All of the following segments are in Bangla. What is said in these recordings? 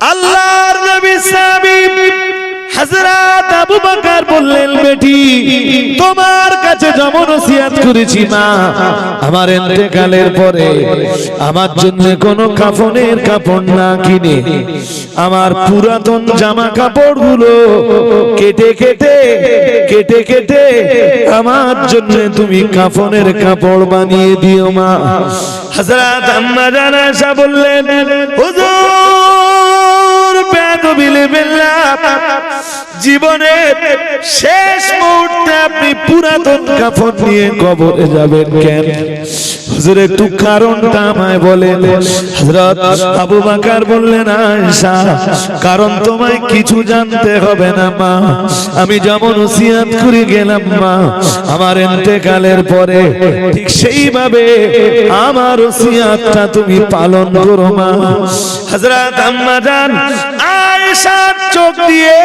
আল্লাহর নবী সাহাবী হযরত আবু বকর বললেন, বেটি, তোমার কাছে যেমন ওসিয়াত করেছি মা, আমার ইন্তেকালের পরে আমার জন্য কোনো কাফনের কাপড় না কিনে, আমার পুরাতন জামা কাপড়গুলো কেটে কেটে কেটে কেটে আমার জন্য তুমি কাফনের কাপড় বানিয়ে দিও মা। হযরত আম্মা জানা বললেন, হুজুর জীবনের শেষ মুহূর্তে আপনি পুরাতন নিয়ে কবরে যাবেন কেন? কারণ তোমায় কিছু জানতে হবে না মা। আমি যেমন ওসিয়াত করে গেলাম মা, আমার ইন্তেকালের পরে ঠিক সেইভাবে আমার ওসিয়াতটা তুমি পালন করো মা। হযরত আম্মা জান আয়েশার চোখ দিয়ে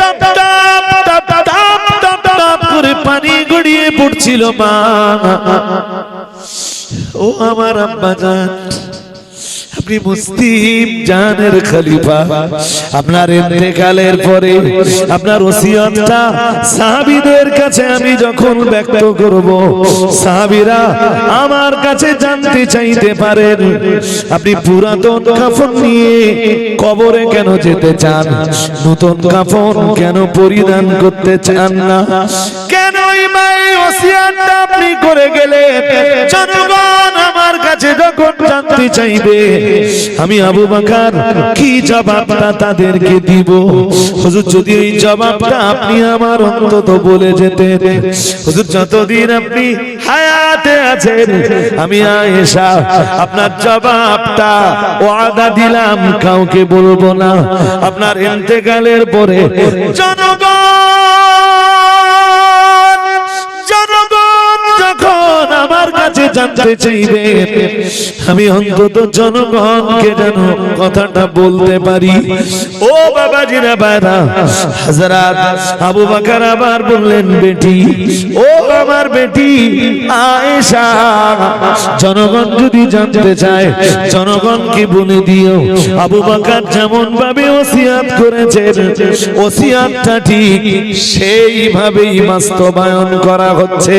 টপ টপ টপ টপ টপ টপ করে পানি গড়িয়ে পড়ছিল মা। ও আমার আব্বা জান আপনি মুসলিম জানের খলিফা। আপনার ইন্তেকালের পরে আপনার ওসিয়তটা সাহাবীদের কাছে আমি যখন ব্যক্ত করব, সাহাবীরা আমার কাছে জানতে চাইতে পারেন, আপনি পুরাতন কাফন নিয়ে কবরে কেন যেতে চান? নতুন কাফন কেন পরিধান করতে চান না? কেন ইমাই ওসিয়তটা আপনি করে গেলেন? জনগণ আমার কাছে যখন জানতে চাইবে আমি আবু বাকার, কি জবাবটা তাদেরকে দিব? হুজুর, যদি এই জবাবটা আপনি আমার অন্তত বলে যেতে হুজুর, যতদিন আপনি হায়াতে আছেন, আমি আয়েশা, আপনার জবাবটা ওয়াদা দিলাম, কাউকে বলব না। আপনার ইন্তেকালের পরে জনগণ জানতে চাইবে। আমি অন্তত জনগণকে যেন কথাটা বলতে পারি। ও বাবাজিরা বাইরা হাজারাত আবু বাকার আবার বললেন, বেটি, ও আমার বেটি আয়েশা, জনগণ যদি জানতে চায়, জনগণকে বলে দিও। আবু বাকার যেমন ভাবে ওসিয়াত করেছেন ওসিয়াতটা ঠিক সেইভাবেই বাস্তবায়ন করা হচ্ছে।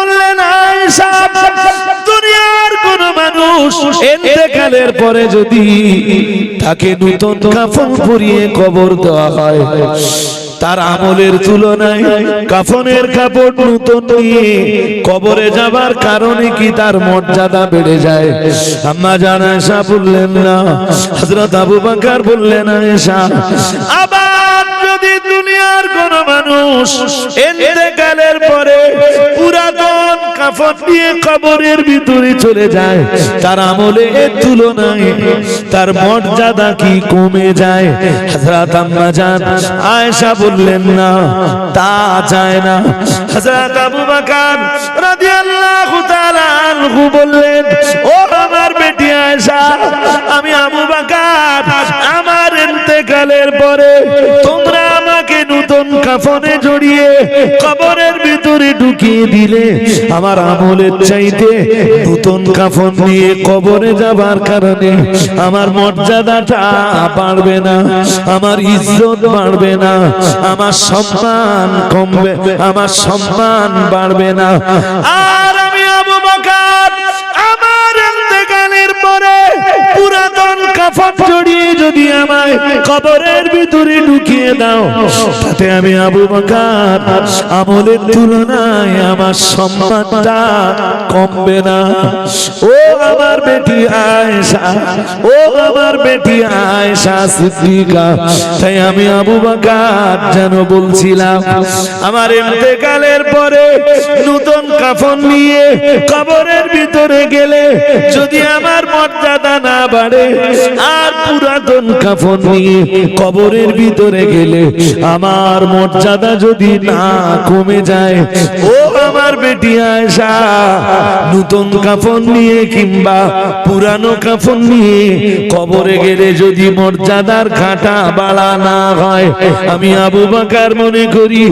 বললেন দুনিয়ার কোন মানুষ ইন্তেকালের পরে যদি তাকে কাফন পরিয়ে কবর দেওয়া হয়, তার আমলের তুলনায় কাফনের কাপড় কবরে যাবার কারণে কি তার মর্যাদা বেড়ে যায়? আম্মা জান বললেন, না। হযরত আবু বকর বললেন আবার যদি দুনিয়ার কোন মানুষ ইন্তেকালের পরে কাফন দিয়ে কবরের ভিতরে চলে যায়। তার আমলে তুলনায় তার মর্যাদা কি কমে যায়? হযরত আম্মা জান, আয়েশা বললেন, না, তা যায় না। হযরত আবু বকর রাদিয়াল্লাহু তাআলা আনহু বললেন, ও আমার বেটি আয়েশা, আমি আবু বকর, আমার ইন্তেকালের পরে তোমরা আমাকে নতুন কাফনে জড়িয়ে কবরের ভিতরে ঢুকিয়ে দিলে আমার আমলের চাইতে নতুন কাফন নিয়ে কবরে যাবার কারণে আমার মর্যাদাটা বাড়বে না, আমার ইজ্জত বাড়বে না, আমার সম্মান কমবে, আমার সম্মান বাড়বে না। আর ইন্তেকালের পরে পুরাতন কাফন জড়িয়ে যদি আমায় কবরের ভিতরে ঢুকিয়ে দাও, তাতে আমি আবু বকর আমলের তুলনায় আমার সম্মানটা কমবে না। ও আমার বেটি আয়েশা, ও আমার বেটি আয়েশা সিদ্দিকা, তাই আমি আবু বকর যেন বলছিলাম, আমার ইন্তেকালের পরে নতুন কাফন নিয়ে কবরের ভিতরে গেলে যদি আমার মর্যাদা না বাড়ে, আর পুরাতন কাফন নিয়ে কবরের ভিতরে গেলে আমার মর্যাদা যদি না কমে যায়, ও আমার বেটি আয়সা নতুন কাফন নিয়ে কিংবা পুরানো কাফন নিয়ে কবরে গেলে যদি মর্যাদার ঘাটা বালা না হয়, আমি আবু বাকার মনে করি,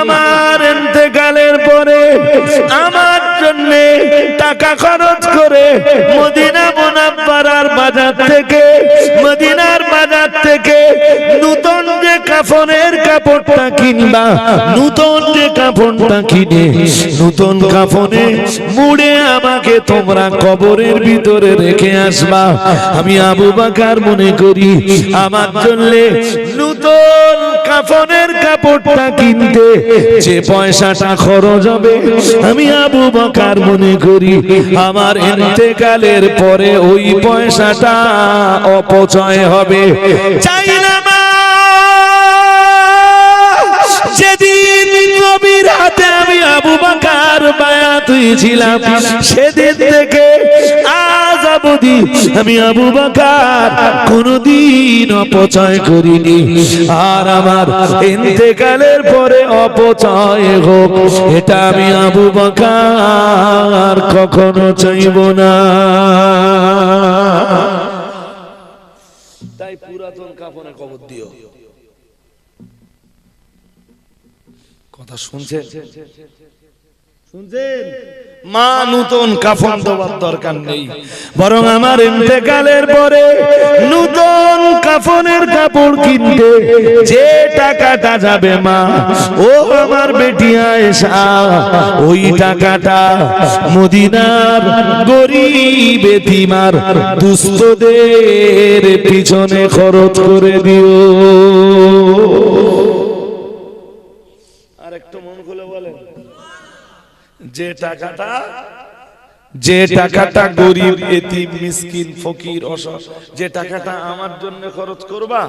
আমার এতেকালের পরে আমার জন্য টাকা খরচ মদিনা মোনাব্বারার বাজার থেকে মদিনার বাজার থেকে নতুন কাফনের কাপড়টা কিনবা, নতুন যে কাপড়টা কিনে, নতুন কাফনে মুড়ে আমাকে তোমরা কবরের ভিতরে রেখে আসবা। আমি আবু বাকার মনে করি, আমার জন্য নতুন কাফনের কাপড়টা কিনতে যে পয়সাটা খরচ হবে, আমি আবু বাকার মনে করি, আমার ইন্তেকালের পরে ওই পয়সাটা অপচয় হবে। চাই না আবু বাকার বায়াত হয়েছিলাম সেদিন থেকে আজ অবধি আমি আবু বাকার কোনদিন অপচয় করিনি। আর আমার ইন্তেকালের পরে অপচয় হোক, এটা আমি আবু বাকার কখনো চাইব না। তাই পুরাতন কাপড়ে কবর দিও। কথা শুনছেন? শুনছেন? মা নতুন কাফন দেওয়ার দরকার নেই। বরং আমার ইন্তেকালের পরে নতুন কাফনের কাপড় কিনতে যে টাকাটা যাবে মা ও আমার বেটি আয়েশা ওই টাকাটা মদিনার গরিব এতিমার দুস্থদের পিছনে খরচ করে দিও আর একটু মন খুলে বলেন যে টাকাটা যে টাকাটা গরিব, এতিম, মিসকিন, ফকির অসহ যে টাকাটা আমার জন্য খরচ করবা,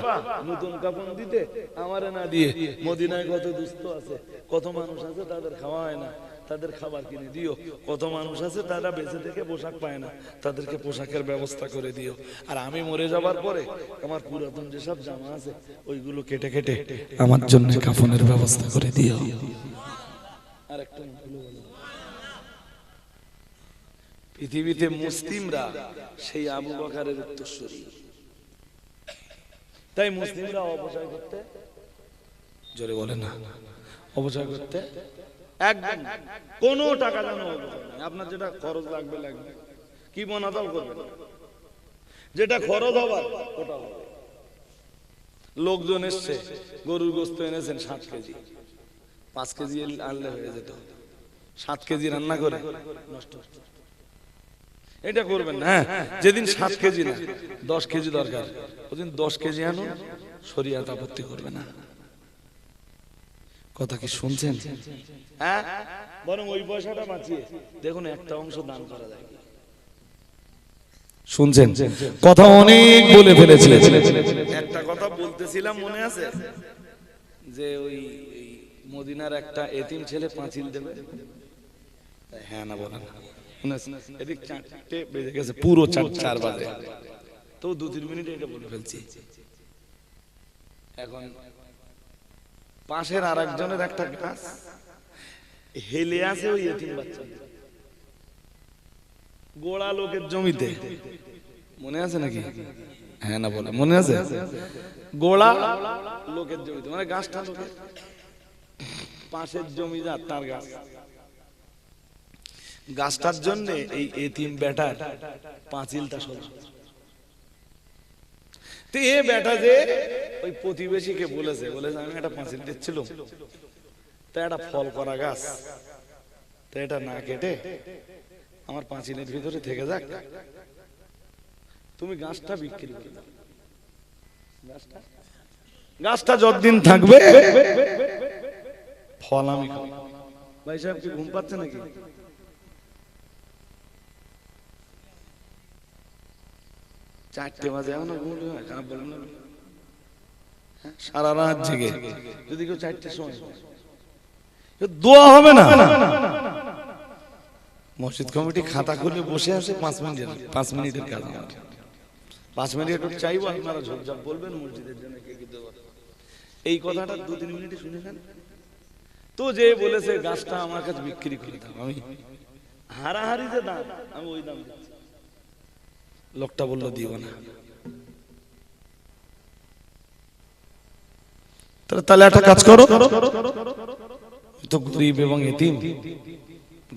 নতুন কাপড় দিতে আমারে না দিয়ে, মদিনায় কত দুস্থ আছে, কত মানুষ আছে তাদের খাওয়া হয় না, তাদের খাবার কিনে দিও, কত মানুষ আছে তারা বেঁচে থেকে পোশাক পায় না, তাদেরকে পোশাকের ব্যবস্থা করে দিও। আর আমি মরে যাবার পরে আমার পুরাতন যেসব জামা আছে, ওইগুলো কেটে কেটে আমার জন্য কাফনের ব্যবস্থা করে দিও। আর একটা পৃথিবীতে মুসলিমরা সেই আবু বকারের উত্তরসূরি। তাই মুসলিমরা অপচয় করতে জোরে বলে না। অপচয় করতে একদম কোনো টাকা যেন। আপনার যেটা খরচ লাগবে লাগবে। কি মনাতাও করবে যেটা খরচ হবার, ওটা লোকজন এসছে, গরুর গোস্ত এনেছেন সাত কেজি। পাঁচ কেজি আনলে হয়ে যেত। সাত কেজি রান্না করে। নষ্ট। এটা করবেন না হ্যাঁ। যেদিন সাত কেজি না, দশ কেজি দরকার। ওদিন দশ কেজি আনো শরিয়াত আপত্তি করবে না। কথা কি শুনছেন? হ্যাঁ? বরং ওই পয়সাটা বাঁচিয়ে দেখুন, একটা অংশ দান করা যায় শুনছেন? কথা অনেক বলে ফেলেছে একটা কথা বলতেছিলাম, মনে আছে? যে ওই মদিনার একটা এতিম ছেলে পাঁচিল দেবে। হ্যাঁ না বলেন? এদিক চারটে বেজে গেছে পুরো চার চার বাজে। তো দু তিন মিনিট এটা বলে ফেলছি। এখন পাশের আর একজনের একটা হেলে আছে ওই এতিম বাচ্চা। গোড়া লোকের জমিতে। মনে আছে নাকি? হ্যাঁ না বলে। মনে আছে? গোড়া লোকের জমিতে মানে গাছটা লোকের। পাশের জমিদার তার গাছ। গাছটার জন্য এই এতিম বেটার পাঁচিলটা সোজা তো এ বেটা যে ওই প্রতিবেশীকে বলেছে বলেছে, আমি একটা পাঁচিল দিচ্ছিল তা একটা ফল করা গাছ। তা এটা না কেটে আমার পাঁচিলের ভিতরে থেকে যাক। তুমি গাছটা বিক্রি করে। গাছটা? গাছটা যতদিন থাকবে, ফল আমি ভাই সাহেব কি ঘুম পাচ্ছে নাকি? চারটে বাজে এখনও ঘুমলে হয় খারাপ বলেন না? সারা রাত জেগে। যদি কেউ চারটের সময় দোয়া হবে না? মসজিদ কমিটি খাতা খুলে বসে আছে পাঁচ মিনিটের পাঁচ মিনিটের কাজ পাঁচ মিনিট একটু চাইব আপনারা ঝোপঝাপ বলবেন মসজিদের জন্য কে কি দেবো এই কথাটা দু তিন মিনিটে শুনে নেন তো যে বলেছে গাছটা আমার কাছে বিক্রি করে দাও আমি হারাহারি যে দাম আমি ওই দাম। লোকটা বলল দিও না। তাহলে একটা কাজ করো। তো গরিব এবং এতিম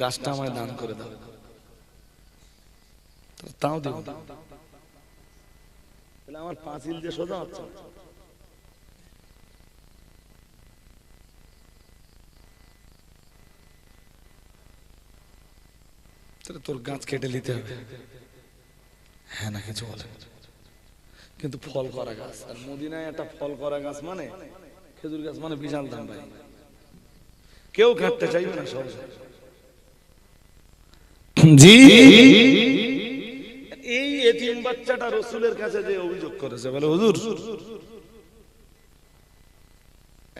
গাছটা আমায় দান করে দাও। তাও দেব তাহলে আমার পাঁচিল যে সোজা হচ্ছে। তাহলে তোর গাছ কেটে নিতে হবে। হ্যাঁ না কিছু বলে। কিন্তু ফল করা গাছ আর মদিনায় একটা ফল করা গাছ মানে? খেজুর গাছ মানে বিশাল দাম ভাই। কেউ কাটতে চাইবে না সব জি। এই এতিম বাচ্চাটা রসুলের কাছে যে অভিযোগ করেছে বলে হুজুর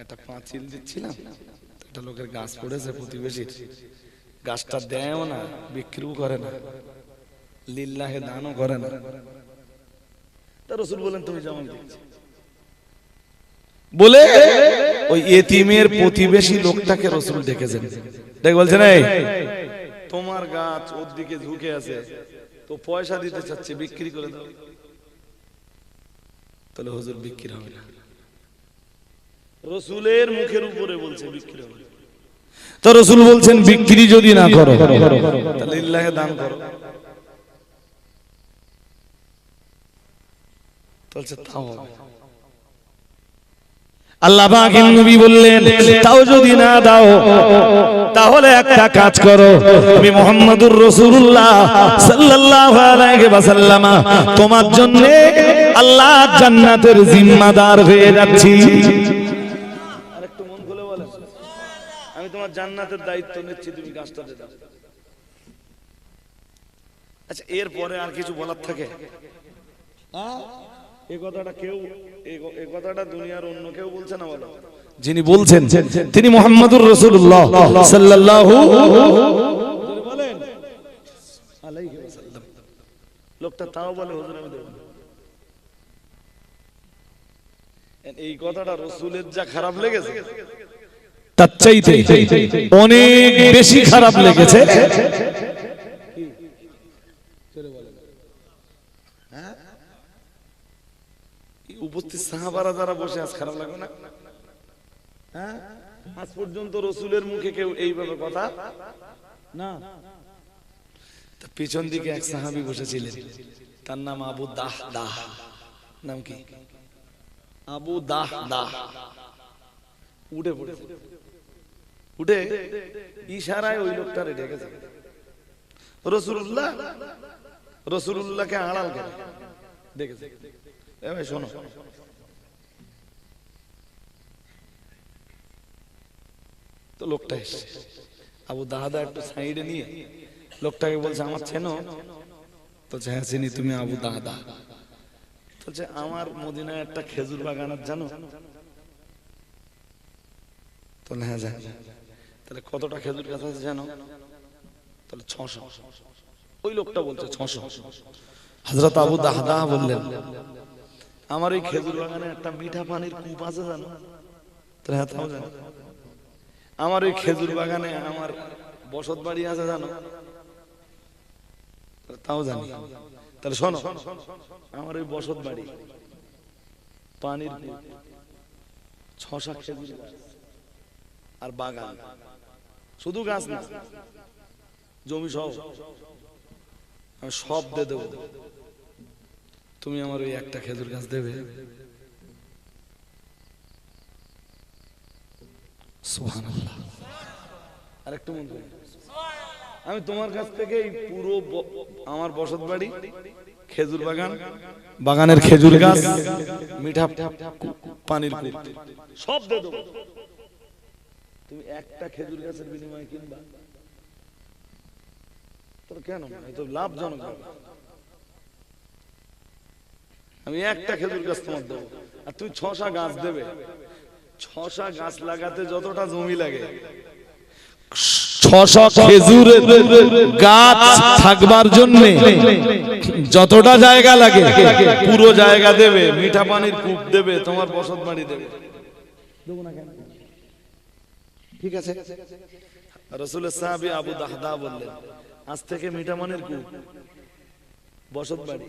একটা পাঁচিল দিচ্ছিলাম একটা লোকের গাছ পড়েছে প্রতিবেশীর। গাছটা দেয়ও না বিক্রিও করে না। লিল্লাহে দানও করে না। তা রসুল বলেন, তুমি যেমন বলে, ওই এতিমের প্রতিবেশী লোকটাকে রসুল দেখ তোমার গাছ ওর দিকে ঝুঁকে আছে, তো পয়সা দিতে চাচ্ছে, বিক্রি করে দাও। তাহলে হুজুর, বিক্রি হবে না। রসুলের মুখের উপরে বলছে, বিক্রি হবে তো রসুল বলছেন, বিক্রি যদি না করো, তাহলে দান করো। বলছে হবে আল্লাহ নবী বললেন, তাও যদি না দাও, তাহলে একটা কাজ করো। মোহাম্মদুর রাসূলুল্লাহ সাল্লাল্লাহু তোমার জন্য আল্লাহ জান্নাতের জিম্মাদার হয়ে যাচ্ছি। আরেকটু মন খুলে আমি তোমার জান্নাতের দায়িত্ব নিচ্ছি, তুমি আচ্ছা এরপরে আর কিছু বলার থাকে? এই কথাটা কেউ এই কথাটা দুনিয়ার অন্য কেউ বলছে না বলো? যিনি বলছেন তিনি মোহাম্মদুর রসুল্লাহ সাল্লাল্লাহু বলেন। আলাইহি ওয়াসাল্লাম। লোকটা তাও বলে হুজুর আমি দেব এই কথাটা রসুলের যা খারাপ লেগেছে তার চাইতে। অনেক বেশি খারাপ লেগেছে এই উপস্থিত সাহাবারা যারা বসে আজ খারাপ লাগবে না? হ্যাঁ? আজ পর্যন্ত রসুলের মুখে কেউ এইভাবে কথা? না। পিছন দিকে এক সাহাবি বসেছিলেন। তার নাম আবু দাহ দাহ। নাম কি? আবু দাহ দাহ। উঠে পড়েছে উঠে ইশারায় ওই লোকটারে ডেকেছে রসুল্লাহ রসুল্লাহকে আড়াল করে। ডেকেছে এ ভাই, শোনো। তো লোকটা এসছে আবু দাহাদা একটু সাইডে নিয়ে লোকটাকে বলছে, আমার চেনো? তো হ্যাঁ চিনি, তুমি আবু দাহাদা। বলছে আমার মদিনায় একটা খেজুর বাগান জানো? তো হ্যাঁ তাহলে কতটা খেজুর গাছ আছে, জানো? তাহলে ছশো। ওই লোকটা বলছে, ছশো। আবু দাহদা বললেন, আমার এই খেজুর বাগানে একটা মিঠা পানির কূপ আছে, জানো? তাহলে হ্যাঁ তাও জানো। আমার ওই খেজুর বাগানে আমার বসত বাড়ি আছে জানো? তাও জানি। তাহলে শোনো আমার ওই বসত বাড়ি পানির কূপ ছশা খেজুর আর বাগান। শুধু গাছ না জমি সব আমি সব দিয়ে দেবো। তুমি আমার ওই একটা খেজুর গাছ দেবে। আরেকটু মন আমি তোমার কাছ থেকে এই পুরো আমার বসত বাড়ি খেজুর বাগান বাগানের খেজুর গাছ মিঠা পানির সব দিয়ে দেবো। তুমি একটা খেজুর গাছের বিনিময়ে কিনবা। তোর কেন তো লাভজনক ব্যাপার। আমি একটা খেজুর গাছ তোমার দেবো। আর তুই ছশা গাছ দেবে। ছশা গাছ লাগাতে যতটা জমি লাগে। ছশো খেজুরের গাছ থাকবার জন্য যতটা জায়গা লাগে। পুরো জায়গা দেবে মিঠা পানির কূপ দেবে তোমার বসত বাড়ি দেবে। ঠিক আছে? রসুলের সাহাবি আবু দাহদা বললেন আজ থেকে মিঠা পানির কূপ বসত বাড়ি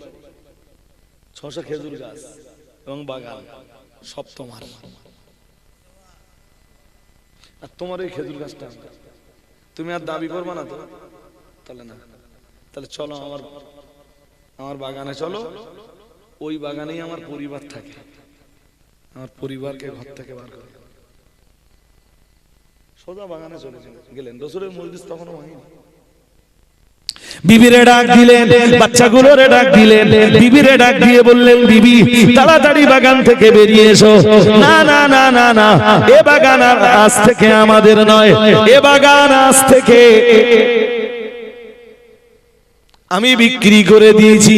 ছশো খেজুর গাছ এবং বাগান সব তোমার। আর তোমার ওই খেজুর গাছটা তুমি আর দাবি করবে না তো? তাহলে না। তাহলে চলো আমার আমার বাগানে চলো। ওই বাগানেই আমার পরিবার থাকে। আমার পরিবারকে ঘর থেকে বার করে। সোজা বাগানে চলে গেলেন। দোসরের মজলিস তখনও ভাঙেনি বিবিরে ডাক দিলেন, বাচ্চাগুলোরে ডাক দিলেন, বিবিরে ডাক দিয়ে বললেন, বিবি, তাড়াতাড়ি বাগান থেকে বেরিয়ে এসো। না না না না না, এ বাগান আর আজ থেকে আমাদের নয়, এ বাগান আজ থেকে আমি বিক্রি করে দিয়েছি।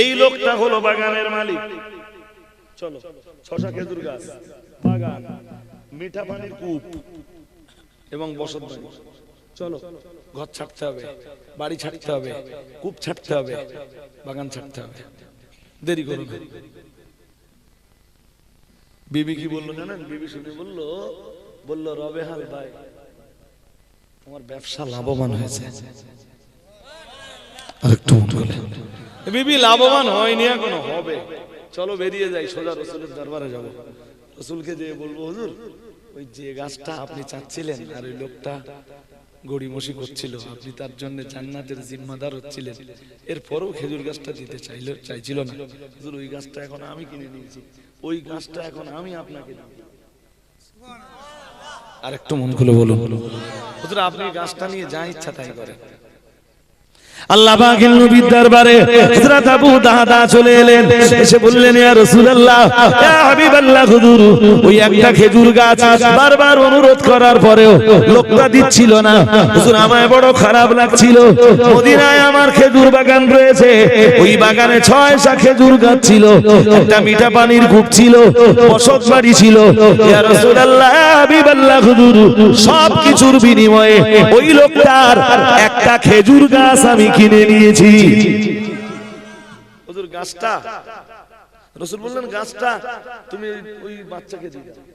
এই লোকটা হলো বাগানের মালিক। চলো ছশা খেজুর গাছ, বাগান, মিঠা পানির কূপ এবং বসত চলো ঘর ছাড়তে হবে, বাড়ি ছাড়তে হবে, কূপ ছাড়তে হবে, বাগান ছাড়তে হবে। দেরি করো বিবি কি বলল জানেন? বিবি শুনে বলল বলল, রবে হাল ভাই, তোমার ব্যবসা লাভবান হয়েছে। বিবি লাভবান হয়নি এখনও, হবে। চলো বেরিয়ে যাই, সোজা রসুলের দরবারে যাব। রসুলকে যে বলব, হুজুর, ওই যে গাছটা আপনি চাচ্ছিলেন আর ওই লোকটা গড়িমসি করছিল। আপনি তার জন্য জান্নাতের জিম্মাদার হচ্ছিলেন। এরপরও খেজুর গাছটা দিতে চাইল চাইছিল না। হুজুর ওই গাছটা এখন আমি কিনে নিয়েছি। ওই গাছটা এখন আমি আপনাকে আর একটু মন খুলে বলুন। হুজুর আপনি গাছটা নিয়ে যা ইচ্ছা তাই করেন। আল্লাহ পাকের নবীর দরবারে হযরত আবু দাহদা চলে এলেন। এসে বললেন, ইয়া রাসূলুল্লাহ, ইয়া হাবিবাল্লাহ হুজুর, ওই একটা খেজুর গাছ বারবার অনুরোধ করার পরেও লোকটা না। হুজুর, আমায় বড় খারাপ লাগছিল। মদিনায় আমার খেজুর বাগান রয়েছে। ওই বাগানে ছয়টা খেজুর গাছ ছিল। একটা মিঠা পানির কূপ ছিল, বসত বাড়ি ছিল। ইয়া রাসূলুল্লাহ হাবিবাল্লাহ হুজুর বিনিময়ে ওই লোকটার একটা খেজুর গাছ আমি কিনে নিয়েছি। হুজুর গাছটা। রসুল বললেন গাছটা তুমি ওই বাচ্চাকে দিয়ে দাও।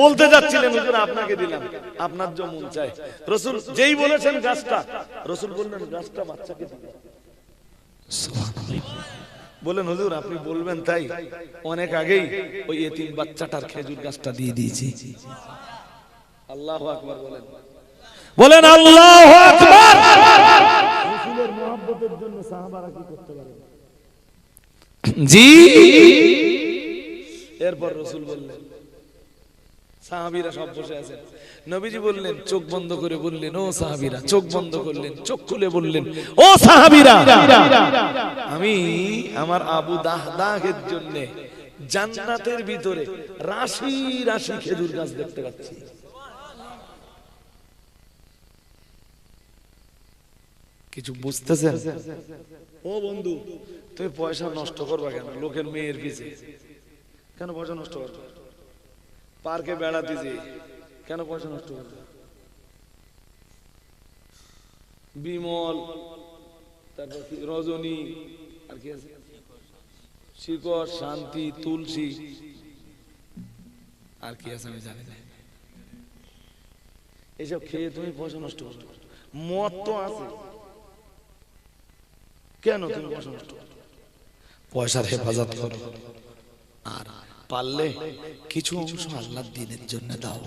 বলতে যাচ্ছিলেন হুজুর আপনাকে দিলাম। আপনার চায়। রসুল যেই বলেছেন গাছটা রসুল বললেন গাছটা বাচ্চাকে বলেন হুজুর আপনি বলবেন তাই। অনেক আগেই ওই এতিম বাচ্চাটার খেজুর গাছটা দিয়ে দিয়েছি। আল্লাহ আকবার বলেন। বলেন আল্লাহ আকবার। জি। এরপর রসুল বললেন সাহাবিরা সব বসে আছেন। নবীজি বললেন চোখ বন্ধ করে বললেন ও সাহাবিরা চোখ বন্ধ করলেন চোখ খুলে বললেন ও সাহাবীরা আমি আমার আবু দাহদাহের জন্য জান্নাতের ভিতরে রাশি রাশি খেজুর গাছ দেখতে পাচ্ছি। কিছু বুঝতেছেন? ও বন্ধু, তুমি পয়সা নষ্ট করবা কেন? লোকের মেয়ের পিছে। কেন পয়সা নষ্ট করবে? পার্কে বেড়াতে যে কেন পয়সা নষ্ট করবে? বিমল, তারপর রজনী, আর কি আছে? শিকড়, শান্তি, তুলসী। আর কি আছে আমি জানি না। এইসব খেয়ে তুমি পয়সা নষ্ট করছ। মদ তো আছে। কেন তুমি করছ পয়সার হেফাজত করো। আর পারলে কিছু অংশ আল্লাহ দিনের জন্য দাও।